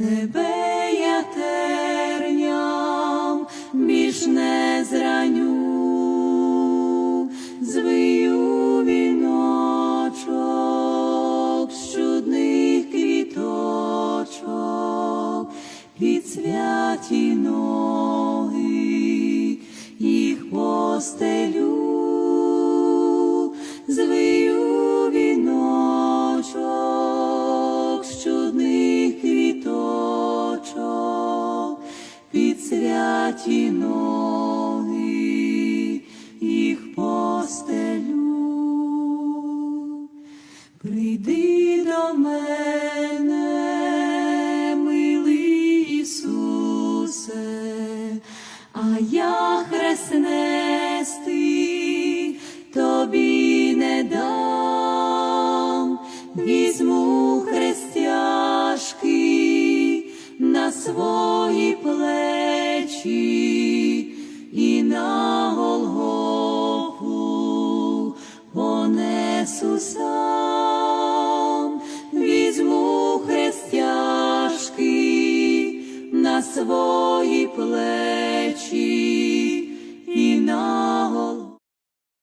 тебе я терням більш не зраню, звию віночок з чудних квіточок. Під святі ноги їх постелю, під святі ноги їх постелю. Прийди до мене, милий Ісусе, а я хрест нести тобі не дам, візьму хрестяшки на свої плечі і на Голгофу понесу сам, візьму хрестяшки на свої